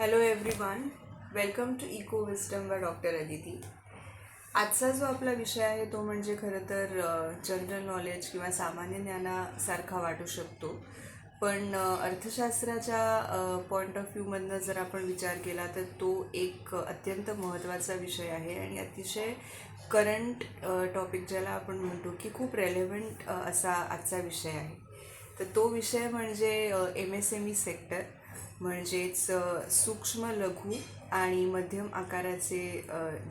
Hello everyone welcome to eco wisdom by doctor Aditi आजचा जो आपला विषय आहे तो म्हणजे खरं तर जनरल नॉलेज किंवा सामान्य ज्ञानासारखा वाटू शकतो. पण अर्थशास्त्राच्या पॉईंट ऑफ व्ह्यूमधनं जर आपण विचार केला तर तो एक अत्यंत महत्त्वाचा विषय आहे आणि अतिशय करंट टॉपिक ज्याला आपण म्हणतो की खूप रेलेव्हंट असा आजचा विषय आहे. तर तो विषय म्हणजे M S M E sector म्हणजेच सूक्ष्म लघु आणि मध्यम आकाराचे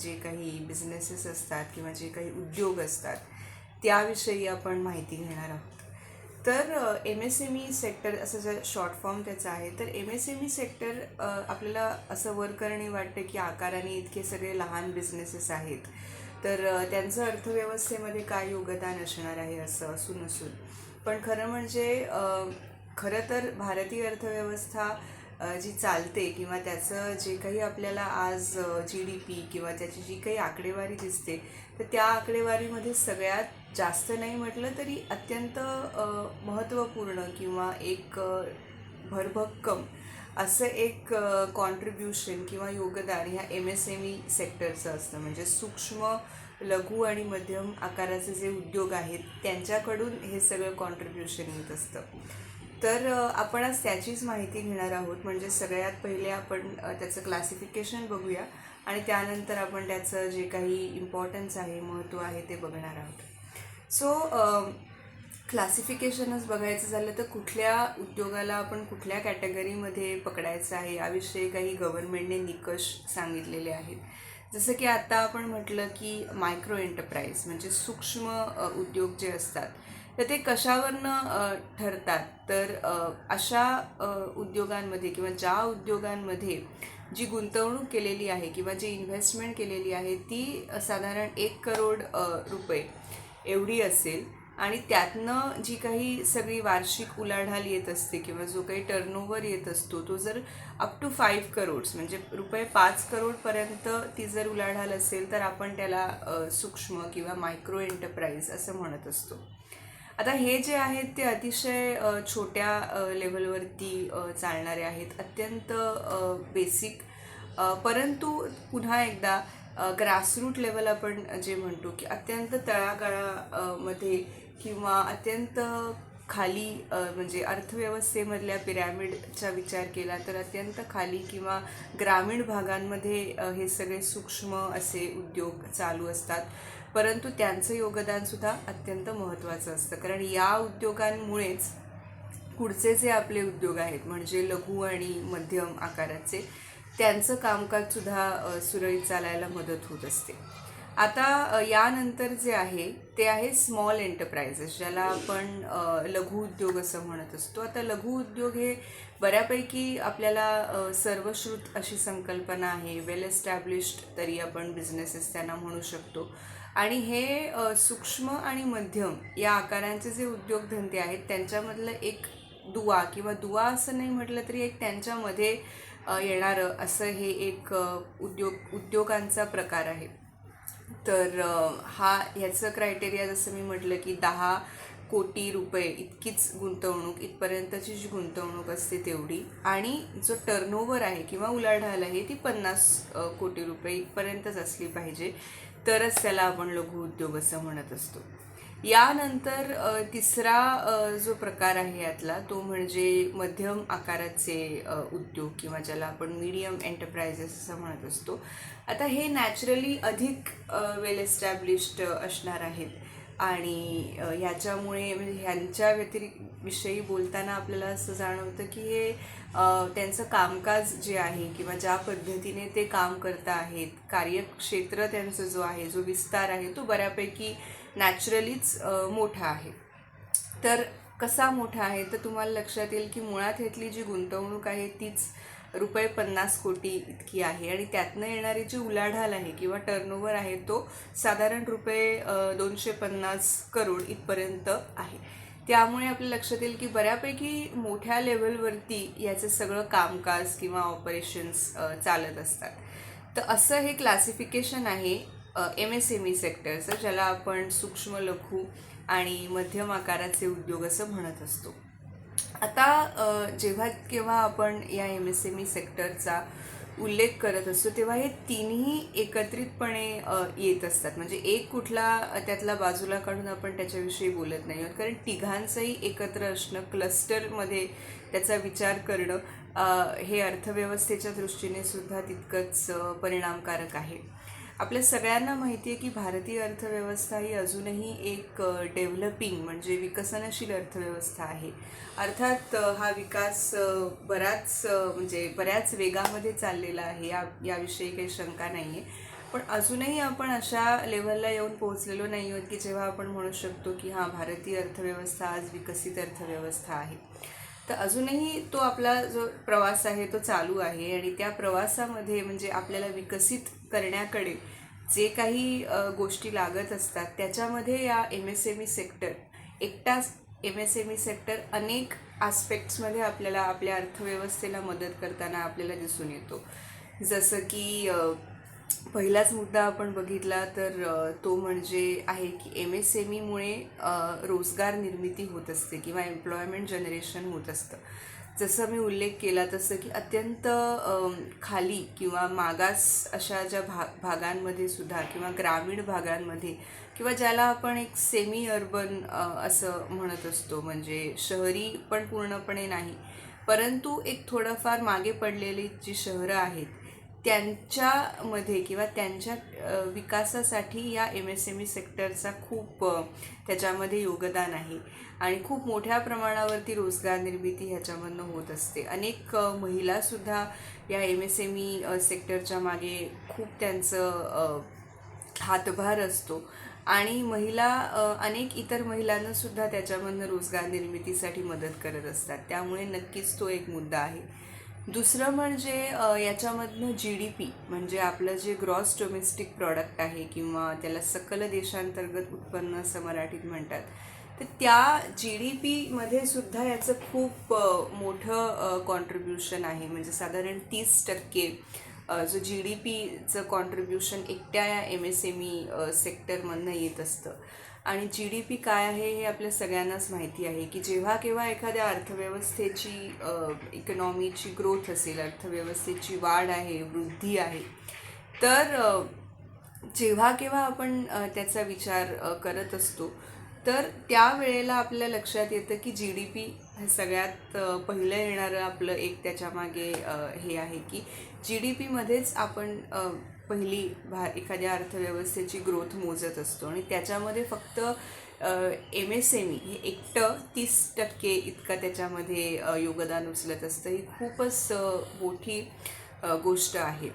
जे काही बिझनेसेस असतात किंवा जे काही उद्योग असतात त्याविषयी आपण माहिती घेणार आहोत. तर M S M E sector असं जर शॉर्ट फॉर्म त्याचा आहे तर M S M E sector आपल्याला असं वर करणे वाटतं की आकाराने इतके सगळे लहान बिझनेसेस आहेत. तर त्यांचं अर्थव्यवस्थेमध्ये काय योगदान असणार आहे असं असून असून. पण खरं म्हणजे खरं तर भारतीय अर्थव्यवस्था जी चालते किंवा त्याचं जे काही आपल्याला आज जी डी पी किंवा त्याची जी काही आकडेवारी दिसते तर त्या आकडेवारीमध्ये सगळ्यात जास्त नाही म्हटलं तरी अत्यंत महत्त्वपूर्ण किंवा एक भरभक्कम असं एक कॉन्ट्रीब्युशन किंवा योगदान ह्या एम एस एम ई सेक्टरचं असतं. म्हणजे सूक्ष्म लघु आणि मध्यम आकाराचे जे उद्योग आहेत त्यांच्याकडून हे सगळं कॉन्ट्रीब्युशन येत असतं. तर आपण आज त्याचीच माहिती घेणार आहोत. म्हणजे सगळ्यात पहिले आपण त्याचं क्लासिफिकेशन बघूया आणि त्यानंतर आपण त्याचं जे काही इम्पॉर्टन्स आहे महत्त्व आहे ते बघणार आहोत. सो क्लासिफिकेशनच बघायचं झालं तर कुठल्या उद्योगाला आपण कुठल्या कॅटेगरीमध्ये पकडायचं आहे याविषयी काही गव्हर्नमेंटने निकष सांगितलेले आहेत. जसं की आता आपण म्हटलं की मायक्रो एंटरप्राईज म्हणजे सूक्ष्म उद्योग जे असतात तर ते कशावरनं ठरतात? तर अशा उद्योगांमध्ये किंवा ज्या उद्योगांमध्ये जी गुंतवणूक केलेली आहे किंवा जी इन्व्हेस्टमेंट केलेली आहे ती साधारण एक करोड रुपये एवढी असेल आणि त्यातनं जी काही सगळी वार्षिक उलाढाल येत असते किंवा जो काही टर्नओव्हर येत असतो तो जर अप टू फाईव्ह करोड्स म्हणजे रुपये पाच करोडपर्यंत ती जर उलाढाल असेल तर आपण त्याला सूक्ष्म किंवा मायक्रो एंटरप्राईज असं म्हणत असतो. आता हे जे आहेत ते अतिशय छोट्या लेवलवरती चालणारे आहेत. अत्यंत बेसिक परंतु पुन्हा एकदा ग्रासरूट लेवल आपण जे म्हणतो की अत्यंत तळागाळामध्ये किंवा अत्यंत खाली म्हणजे अर्थव्यवस्थेमधल्या पिरॅमिडचा विचार केला तर अत्यंत खाली किंवा ग्रामीण भागांमध्ये हे सगळे सूक्ष्म असे उद्योग चालू असतात. परंतु त्यांचं योगदानसुद्धा अत्यंत महत्त्वाचं असतं. कारण या उद्योगांमुळेच पुढचे जे आपले उद्योग आहेत म्हणजे लघु आणि मध्यम आकाराचे त्यांचं कामकाजसुद्धा सुरळीत चालायला मदत होत असते. आता यानंतर जे आहे ते आहे स्मॉल एंटरप्राइजेस ज्याला आपण लघु उद्योग असं म्हणत असतो. आता लघु उद्योग हे बऱ्यापैकी आपल्याला सर्वश्रुत अशी संकल्पना आहे वेल एस्टॅब्लिश्ड तरी आपण बिझनेसेस त्यांना म्हणू शकतो. आणि हे सूक्ष्म आणि मध्यम या आकारांचे जे उद्योगधंदे आहेत त्यांच्यामधलं एक दुवा किंवा दुवा असं नाही म्हटलं तरी एक त्यांच्यामध्ये येणारं असं हे एक उद्योग उद्योगांचा प्रकार आहे. तर हा ह्याचं क्रायटेरिया जसं मी म्हटलं की दहा कोटी रुपये इतकीच गुंतवणूक इथपर्यंतची जी गुंतवणूक असते तेवढी. आणि जो टर्नओव्हर आहे किंवा उलाढाल आहे ती पन्नास कोटी रुपये इथपर्यंतच असली पाहिजे. तरच त्याला आपण लघु उद्योग असं म्हणत असतो. यानंतर तिसरा जो प्रकार आहे यातला तो म्हणजे मध्यम आकाराचे उद्योग किंवा ज्याला आपण मीडियम एंटरप्राइजेस असं म्हणत असतो. आता हे नॅचरली अधिक वेल एस्टॅब्लिश्ड असणार आहेत. आणि ह्याच्यामुळे म्हणजे ह्यांच्या व्यतिरिक्त विषयी बोलताना आपल्याला असं जाणवतं की हे त्यांचं कामकाज जे आहे किंवा ज्या पद्धतीने ते काम करत आहेत कार्यक्षेत्र त्यांचं जो आहे जो विस्तार आहे तो बऱ्यापैकी नॅचरलीच मोठा आहे. तर कसा मोठा आहे तर तुम्हाला लक्षात येईल की मुळात ह्यातली जी गुंतवणूक आहे तीच रुपये पन्नास कोटी इतकी आहे आणि त्यातनं येणारी जी उलाढाल आहे किंवा टर्नओव्हर आहे तो साधारण रुपये दोनशे पन्नास करोड इथपर्यंत आहे. त्यामुळे आपल्या लक्षात येईल की बऱ्यापैकी मोठ्या लेवलवरती याचं सगळं कामकाज किंवा ऑपरेशन्स चालत असतात. तर असं हे क्लासिफिकेशन आहे एम एस एम ई सेक्टरचं ज्याला आपण सूक्ष्म लघु आणि मध्यम आकाराचे उद्योग असं म्हणत असतो. आता जेव्हा केव्हा आपण या एम एस एम ई सेक्टरचा उल्लेख करत असतो तेव्हा हे तिन्ही एकत्रितपणे येत असतात. म्हणजे एक कुठला त्यातला बाजूला काढून आपण त्याच्याविषयी बोलत नाही आहोत. कारण तिघांचंही एकत्र असणं क्लस्टरमध्ये त्याचा विचार करणं हे अर्थव्यवस्थेच्या दृष्टीने सुद्धा तितकंच परिणामकारक आहे. आपल्या सगळ्यांना माहिती आहे की भारतीय अर्थव्यवस्था ही अजूनही एक डेव्हलपिंग म्हणजे विकसनशील अर्थव्यवस्था आहे. अर्थात हा विकास बराच म्हणजे बऱ्याच वेगामध्ये चाललेला आहे. या याविषयी काही शंका नाही आहे पण अजूनही आपण अशा लेवलला येऊन पोहोचलेलो नाही आहोत की जेव्हा आपण म्हणू शकतो की हां भारतीय अर्थव्यवस्था आज विकसित अर्थव्यवस्था आहे. तर अजूनही तो आपला जो प्रवास आहे तो चालू आहे आणि त्या प्रवासामध्ये म्हणजे आपल्याला विकसित करण्याकडे जे काही गोष्टी लागत असतात त्याच्यामध्ये या M S M E sector एकटाच M S M E sector अनेक आस्पेक्ट्समध्ये आपल्याला आपल्या अर्थव्यवस्थेला मदत करताना आपल्याला दिसून येतो. जसं की पहिलाच मुद्दा आपण बघितला तर तो म्हणजे आहे की एम एस एम ईमुळे रोजगार निर्मिती होत असते किंवा एम्प्लॉयमेंट जनरेशन होत असतं. जसं मी उल्लेख केला तसं की अत्यंत खाली किंवा मागास अशा ज्या भा भागांमध्ये सुद्धा किंवा ग्रामीण भागांमध्ये किंवा ज्याला आपण एक सेमी अर्बन असं म्हणत असतो म्हणजे शहरी पण पूर्णपणे नाही परंतु एक थोडंफार मागे पडलेली जी शहरं आहेत त्यांच्यामध्ये किंवा त्यांच्या विकासासाठी या एम एस एम ई सेक्टरचा खूप त्याच्यामध्ये योगदान आहे. आणि खूप मोठ्या प्रमाणावरती रोजगार निर्मिती ह्याच्यामधनं होत असते. अनेक महिलासुद्धा या एम एस एम ई सेक्टरच्या मागे खूप त्यांचं हातभार असतो. आणि महिला अनेक इतर महिलांनासुद्धा त्याच्यामधनं रोजगार निर्मितीसाठी मदत करत असतात. त्यामुळे नक्कीच तो एक मुद्दा आहे. दुसरं म्हणजे याच्यामधनं जी डी पी म्हणजे आपलं जे ग्रॉस डोमेस्टिक प्रॉडक्ट आहे किंवा त्याला सकल देशांतर्गत उत्पन्न असं मराठीत म्हणतात तर त्या जी डी पीमध्ये सुद्धा याचं खूप मोठं कॉन्ट्रीब्युशन आहे. म्हणजे साधारण तीस टक्के जो जी डी पीचं कॉन्ट्रीब्युशन एकट्या या एम एस एम ई सेक्टरमधनं येत असतं. आणि जी डी पी काय आहे हे आपल्या सगळ्यांनाच माहिती आहे की जेव्हा केव्हा एखाद्या अर्थव्यवस्थेची इकॉनॉमीची ग्रोथ असेल अर्थव्यवस्थेची वाढ आहे वृद्धी आहे तर जेव्हा केव्हा आपण त्याचा विचार करत असतो तर त्यावेळेला आपल्या लक्षात येतं की जी डी पी हे सगळ्यात पहिलं येणारं आपलं एक त्याच्यामागे हे आहे की जी डी पीमध्येच आपण पहिली भा एखाद्या अर्थव्यवस्थेची ग्रोथ मोजत असतो आणि त्याच्यामध्ये फक्त एम एस एम ई हे एकटं तीस टक्के इतकं त्याच्यामध्ये योगदान उचलत असतं. ही खूपच मोठी गोष्ट आहे.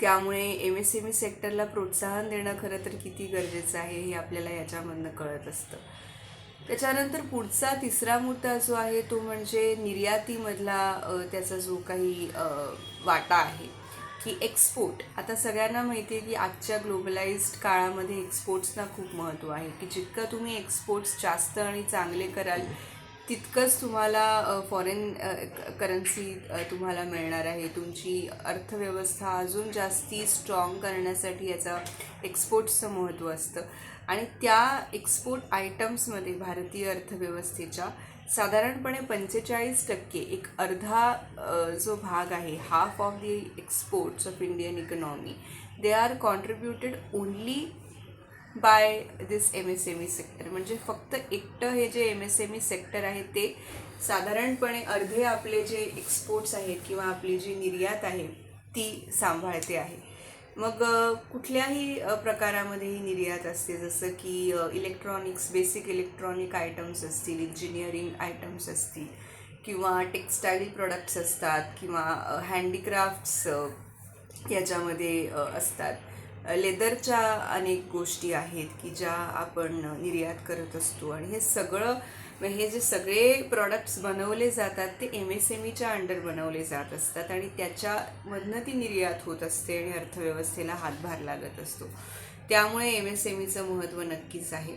त्यामुळे एम एस एम ई सेक्टरला प्रोत्साहन देणं खरं तर किती गरजेचं आहे हे आपल्याला याच्यामधनं कळत असतं. त्याच्यानंतर पुढचा तिसरा मुद्दा जो आहे तो म्हणजे निर्यातीमधला त्याचा जो काही वाटा आहे. की एक्सपोर्ट आता सगळ्यांना माहिती आहे की आजच्या ग्लोबलाइज्ड काळामध्ये एक्सपोर्ट्सना खूप महत्त्व आहे. की जितकं तुम्ही एक्सपोर्ट्स जास्त आणि चांगले कराल तितकंच तुम्हाला फॉरेन करन्सी तुम्हाला मिळणार आहे. तुमची अर्थव्यवस्था अजून जास्ती स्ट्रॉंग करण्यासाठी याचा एक्सपोर्ट्सचं महत्त्व असतं. आणि त्या एक्सपोर्ट आयटम्समध्ये भारतीय अर्थव्यवस्थेच्या साधारणपणे पंचेचाळीस टक्के एक अर्धा जो भाग आहे half of the exports of Indian economy they are contributed only by this M S M E sector म्हणजे फक्त एकटं हे जे M S M E sector आहे ते साधारणपणे अर्धे आपले जे एक्सपोर्ट्स आहेत किंवा आपली जी निर्यात आहे ती सांभाळते आहे. मग कुठल्याही प्रकारामध्ये ही निर्यात असते. जसं की इलेक्ट्रॉनिक्स बेसिक इलेक्ट्रॉनिक आयटम्स असतील इंजिनिअरिंग आयटम्स असतील किंवा टेक्स्टाईल प्रोडक्ट्स असतात किंवा हँडीक्राफ्ट्स याच्यामध्ये असतात. लेदरच्या अनेक गोष्टी आहेत की ज्या आपण निर्यात करत असतो. आणि हे सगळं मग हे जे सगळे प्रॉडक्ट्स बनवले जातात ते एम एस एम ईच्या अंडर बनवले जात असतात आणि त्याच्यामधनं ती निर्यात होत असते आणि अर्थव्यवस्थेला हातभार लागत असतो. त्यामुळे एम एस एम ईचं महत्त्व नक्कीच आहे.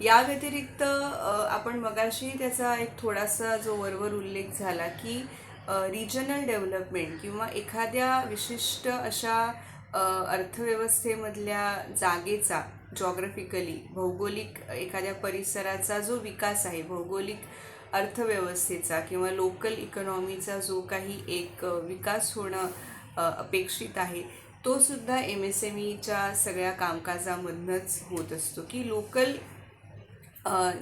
या व्यतिरिक्त आपण मगाशी त्याचा एक थोडासा जो वरवर उल्लेख झाला की रिजनल डेव्हलपमेंट किंवा एखाद्या विशिष्ट अशा अर्थव्यवस्थेमधल्या जागेचा जॉग्रफिकली भौगोलिक एखाद्या परिसराचा जो विकास आहे भौगोलिक अर्थव्यवस्थेचा किंवा लोकल इकॉनॉमीचा जो काही एक विकास होणं अपेक्षित आहे तो सुद्धा एम एस एम ईच्या सगळ्या कामकाजामधनंच होत असतो की लोकल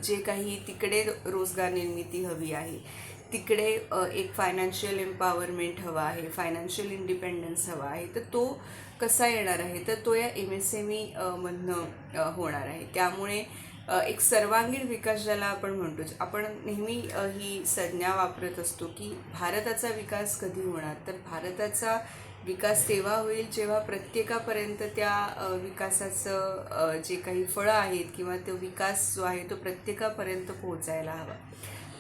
जे काही तिकडे रोजगार निर्मिती हवी आहे तिकडे एक फायनान्शियल एम्पॉवरमेंट हवा आहे फायनान्शियल इंडिपेंडन्स हवा आहे. तर तो कसा येणार आहे? तर तो या एम एस एम ई होणार आहे. त्यामुळे एक सर्वांगीण विकास ज्याला आपण म्हणतो आपण नेहमी ही संज्ञा वापरत असतो की भारताचा विकास कधी होणार? तर भारताचा विकास तेव्हा होईल जेव्हा प्रत्येकापर्यंत त्या विकासाचं जे काही फळं आहेत किंवा तो विकास जो आहे तो प्रत्येकापर्यंत पोहोचायला हवा.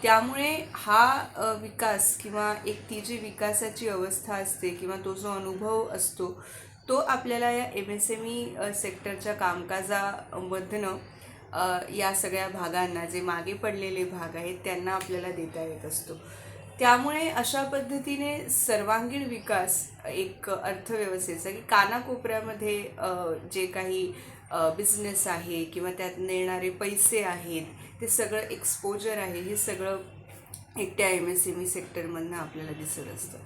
त्यामुळे हा विकास किंवा एक ती जी विकासाची अवस्था असते किंवा तो जो अनुभव असतो तो आपल्याला या एम एस एम ई सेक्टरच्या कामकाजामधनं या सगळ्या भागांना जे मागे पडलेले भाग आहेत त्यांना आपल्याला देता येत असतो. त्यामुळे अशा पद्धतीने सर्वांगीण विकास एक अर्थव्यवस्थेचा की कानाकोपऱ्यामध्ये जे काही बिझनेस आहे किंवा त्यात नेणारे पैसे आहेत ते सगळं एक्सपोजर आहे हे सगळं एकट्या एम एस एम ई सेक्टरमधनं आपल्याला दिसत असतं.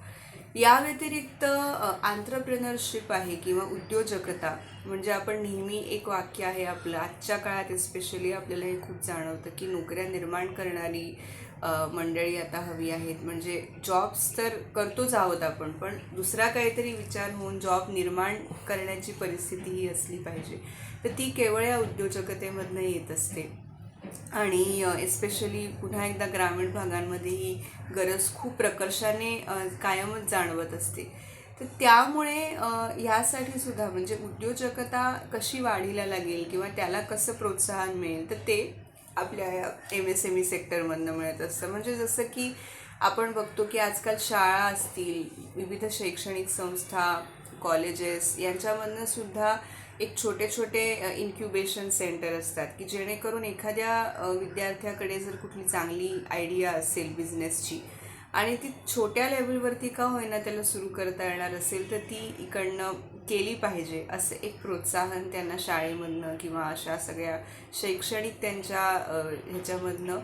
या व्यतिरिक्त आंत्रप्रेनरशिप आहे किंवा उद्योजकता म्हणजे आपण नेहमी एक वाक्य आहे आपलं आजच्या काळात एस्पेशली आपल्याला हे खूप जाणवतं की नोकऱ्या निर्माण करणारी मंडळी आता हवी आहेत. म्हणजे जॉब्स तर करतोच आहोत आपण पण दुसरा काहीतरी विचार होऊन जॉब निर्माण करण्याची परिस्थिती ही असली पाहिजे. तर ती केवळ या उद्योजकतेमधनं येत असते. आणि एस्पेशली पुन्हा एकदा ग्रामीण भागांमध्ये ही गरज खूप प्रकर्षाने कायमच जाणवत असते. तर त्यामुळे ह्यासाठी सुद्धा म्हणजे उद्योजकता कशी वाढीला लागेल किंवा त्याला कसं प्रोत्साहन मिळेल तर ते आपल्या एम एस एम ई सेक्टरमधनं मिळत असतं. म्हणजे जसं की आपण बघतो की आजकाल शाळा असतील विविध शैक्षणिक संस्था कॉलेजेस यांच्यामधनं सुद्धा एक छोटे छोटे इन्क्युबेशन सेंटर असतात की जेणेकरून एखाद्या विद्यार्थ्याकडे जर कुठली चांगली आयडिया असेल बिझनेसची आणि ती छोट्या लेवलवरती का होईना त्याला सुरू करता येणार असेल तर ती इकडनं केली पाहिजे असं एक प्रोत्साहन त्यांना शाळेमधनं किंवा अशा सगळ्या शैक्षणिक त्यांच्या ह्याच्यामधनं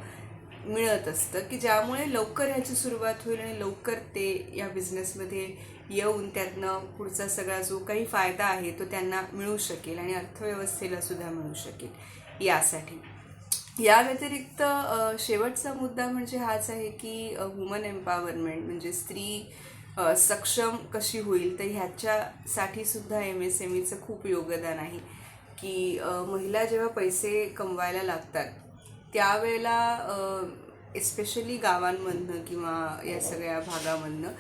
मिळत असतं की ज्यामुळे लवकर ह्याची सुरुवात होईल आणि लवकर ते या बिझनेसमध्ये येऊन त्यातनं पुढचा सगळा जो काही फायदा आहे तो त्यांना मिळू शकेल आणि अर्थव्यवस्थेला सुद्धा मिळू शकेल यासाठी. या व्यतिरिक्त शेवटचा मुद्दा म्हणजे हाच आहे की वुमन एम्पॉवरमेंट म्हणजे स्त्री सक्षम कशी होईल? तर ह्याच्यासाठी सुद्धा एम एस एम ईचं खूप योगदान आहे की महिला जेव्हा पैसे कमवायला लागतात त्यावेळेला एस्पेशली गावांमधनं किंवा या सगळ्या भागामधनं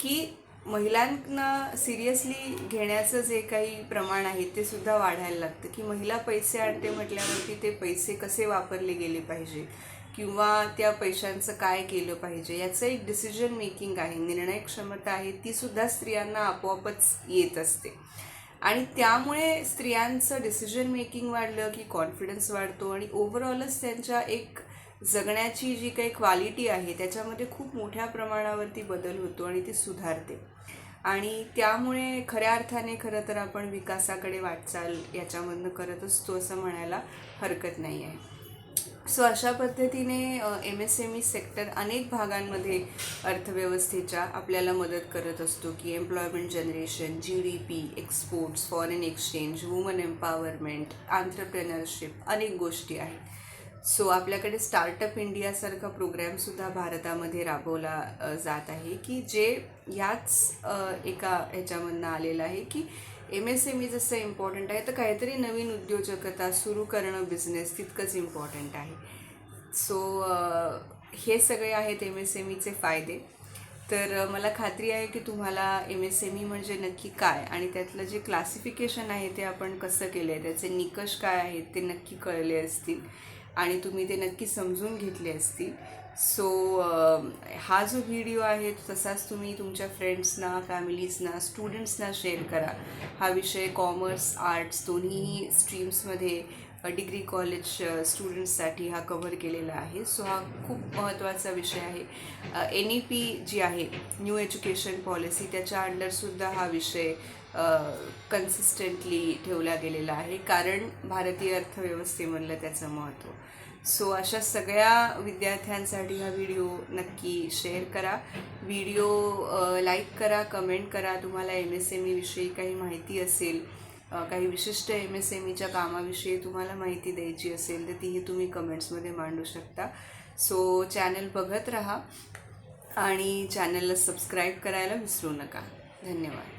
की महिलांना सिरियसली घेण्याचं जे काही प्रमाण आहे ते सुद्धा वाढायला लागतं. की महिला पैसे आणते म्हटल्यावरती ते पैसे कसे वापरले गेले पाहिजे? किंवा त्या पैशांचं काय केलं पाहिजे? याचं एक डिसिजन मेकिंग आहे निर्णय क्षमता आहे ती सुद्धा स्त्रियांना आपोआपच येत असते. आणि त्यामुळे स्त्रियांचं डिसिजन मेकिंग वाढलं की कॉन्फिडन्स वाढतो आणि ओव्हरऑलच त्यांच्या एक जगण्याची जी काही क्वालिटी आहे त्याच्यामध्ये खूप मोठ्या प्रमाणावरती बदल होतो आणि ती सुधारते. आणि त्यामुळे खऱ्या अर्थाने खरं तर आपण विकासाकडे वाटचाल याच्यामधनं करत असतो असं म्हणायला हरकत नाही आहे सो अशा पद्धतीने M S M E sector अनेक भागांमध्ये अर्थव्यवस्थेच्या आपल्याला मदत करत असतो की employment generation G D P exports foreign exchange woman empowerment entrepreneurship अनेक गोष्टी आहेत. सो आपल्याकडे स्टार्टअप इंडियासारखा प्रोग्रॅमसुद्धा भारतामध्ये राबवला जात आहे की जे ह्याच एका ह्याच्यामधनं आलेलं आहे की एम एस एम ई जसं इम्पॉर्टंट आहे तर काहीतरी नवीन उद्योजकता सुरू करणं बिझनेस तितकंच इम्पॉर्टंट आहे. सो हे सगळे आहेत एम एस एम ईचे फायदे. तर मला खात्री आहे की तुम्हाला एम एस एम ई म्हणजे नक्की काय आणि त्यातलं जे क्लासिफिकेशन आहे ते आपण कसं केलं आहे त्याचे निकष काय आहेत ते नक्की कळले असतील. आणि तुम्ही ते नक्की समजून घेतले असतील. सो हा जो व्हिडिओ आहे तसाच तुम्ही तुमच्या फ्रेंड्सना फॅमिलीजना स्टुडंट्सना शेअर करा. हा विषय कॉमर्स आर्ट्स दोन्ही स्ट्रीम्समध्ये डिग्री कॉलेज स्टुडंट्ससाठी हा कव्हर केलेला आहे. सो हा खूप महत्त्वाचा विषय आहे. एन ई पी जी आहे न्यू एज्युकेशन पॉलिसी त्याच्या अंडरसुद्धा हा विषय कन्सिस्टंटली ठेवला गेलेला आहे. कारण भारतीय अर्थव्यवस्थेमधलं त्याचं महत्त्व सो अशा सगळ्या विद्यार्थ्यांसाठी हा व्हिडिओ नक्की शेअर करा. व्हिडिओ लाईक करा कमेंट करा. तुम्हाला एम एस एम ईविषयी काही माहिती असेल काही विशिष्ट एम एस एम ईच्या कामाविषयी तुम्हाला माहिती द्यायची असेल तर तीही तुम्ही कमेंट्समध्ये मांडू शकता. सो चॅनल बघत राहा आणि चॅनलला सबस्क्राईब करायला विसरू नका. धन्यवाद.